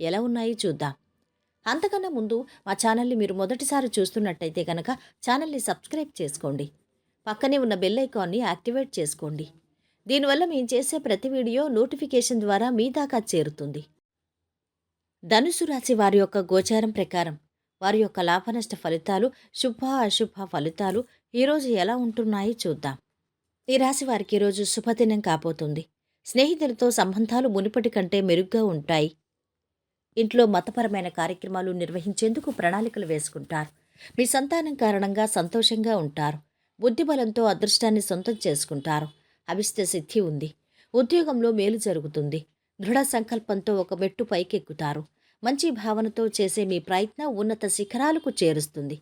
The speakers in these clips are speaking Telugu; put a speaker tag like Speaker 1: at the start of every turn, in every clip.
Speaker 1: ఎలా ఉన్నాయి చూద్దాం. అంతకన్నా ముందు మా ఛానల్ని మీరు మొదటిసారి చూస్తున్నట్టయితే కనుక ఛానల్ని సబ్స్క్రైబ్ చేసుకోండి. పక్కనే ఉన్న బెల్ ఐకాన్ని యాక్టివేట్ చేసుకోండి. దీనివల్ల మేము చేసే ప్రతి వీడియో నోటిఫికేషన్ ద్వారా మీ దాకా చేరుతుంది. ధనుసు రాశి వారి యొక్క గోచారం ప్రకారం వారి యొక్క లాభనష్ట ఫలితాలు శుభ అశుభ ఫలితాలు ఈరోజు ఎలా ఉంటున్నాయి చూద్దాం. ఈ రాశి వారికి ఈరోజు శుభదినం కాబోతుంది. స్నేహితులతో సంబంధాలు మునుపటి కంటే మెరుగ్గా ఉంటాయి. ఇంట్లో మతపరమైన కార్యక్రమాలు నిర్వహించేందుకు ప్రణాళికలు వేసుకుంటారు. మీ సంతానం కారణంగా సంతోషంగా ఉంటారు. బుద్ధిబలంతో అదృష్టాన్ని సొంతం చేసుకుంటారు. అభిష్ట సిద్ధి ఉంది. ఉద్యోగంలో మేలు జరుగుతుంది. దృఢ సంకల్పంతో ఒక మెట్టు పైకెక్కుతారు. మంచి భావనతో చేసే మీ ప్రయత్నం ఉన్నత శిఖరాలకు చేరుస్తుంది.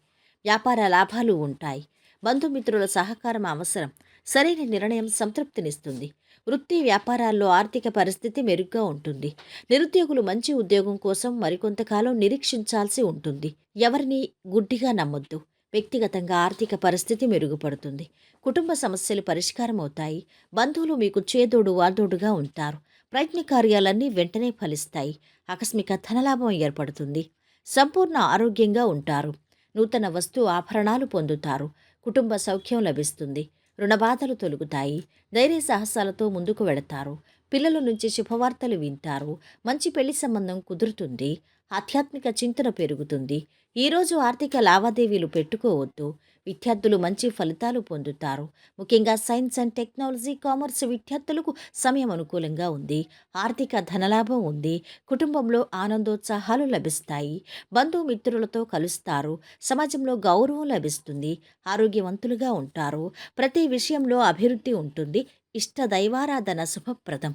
Speaker 1: వ్యాపార లాభాలు ఉంటాయి. బంధుమిత్రుల సహకారం అవసరం. సరైన నిర్ణయం సంతృప్తినిస్తుంది. వృత్తి వ్యాపారాల్లో ఆర్థిక పరిస్థితి మెరుగ్గా ఉంటుంది. నిరుద్యోగులు మంచి ఉద్యోగం కోసం మరికొంతకాలం నిరీక్షించాల్సి ఉంటుంది. ఎవరిని గుడ్డిగా నమ్మొద్దు. వ్యక్తిగతంగా ఆర్థిక పరిస్థితి మెరుగుపడుతుంది. కుటుంబ సమస్యలు పరిష్కారం అవుతాయి. బంధువులు మీకు చేదోడు వాదోడుగా ఉంటారు. ప్రయత్న కార్యాలన్నీ వెంటనే ఫలిస్తాయి. ఆకస్మిక ధనలాభం ఏర్పడుతుంది. సంపూర్ణ ఆరోగ్యంగా ఉంటారు. నూతన వస్తు ఆభరణాలు పొందుతారు. కుటుంబ సౌఖ్యం లభిస్తుంది. రుణబాధలు తొలుగుతాయి. ధైర్య సాహసాలతో ముందుకు వెళతారు. పిల్లల నుంచి శుభవార్తలు వింటారు. మంచి పెళ్ళి సంబంధం కుదురుతుంది. ఆధ్యాత్మిక చింతన పెరుగుతుంది. ఈరోజు ఆర్థిక లావాదేవీలు పెట్టుకోవద్దు. విద్యార్థులు మంచి ఫలితాలు పొందుతారు. ముఖ్యంగా సైన్స్ అండ్ టెక్నాలజీ కామర్స్ విద్యార్థులకు సమయం అనుకూలంగా ఉంది. ఆర్థిక ధనలాభం ఉంది. కుటుంబంలో ఆనందోత్సాహాలు లభిస్తాయి. బంధుమిత్రులతో కలుస్తారు. సమాజంలో గౌరవం లభిస్తుంది. ఆరోగ్యవంతులుగా ఉంటారు. ప్రతి విషయంలో అభివృద్ధి ఉంటుంది. ఇష్ట దైవారాధన శుభప్రదం.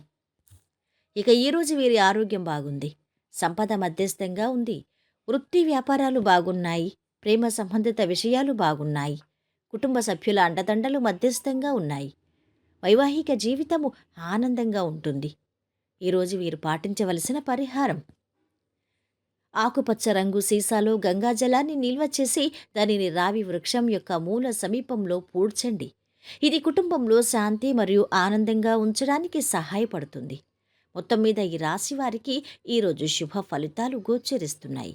Speaker 1: ఇక ఈరోజు వీరి ఆరోగ్యం బాగుంది. సంపద మధ్యస్థంగా ఉంది. వృత్తి వ్యాపారాలు బాగున్నాయి. ప్రేమ సంబంధిత విషయాలు బాగున్నాయి. కుటుంబ సభ్యుల అండదండలు మధ్యస్థంగా ఉన్నాయి. వైవాహిక జీవితము ఆనందంగా ఉంటుంది. ఈరోజు వీరు పాటించవలసిన పరిహారం. ఆకుపచ్చ రంగు సీసాలో గంగాజలాన్ని నిల్వ చేసి దానిని రావి వృక్షం యొక్క మూల సమీపంలో పూడ్చండి. ఇది కుటుంబంలో శాంతి మరియు ఆనందంగా ఉంచడానికి సహాయపడుతుంది. మొత్తం మీద ఈ రాశి వారికి ఈరోజు శుభ ఫలితాలు గోచరిస్తున్నాయి.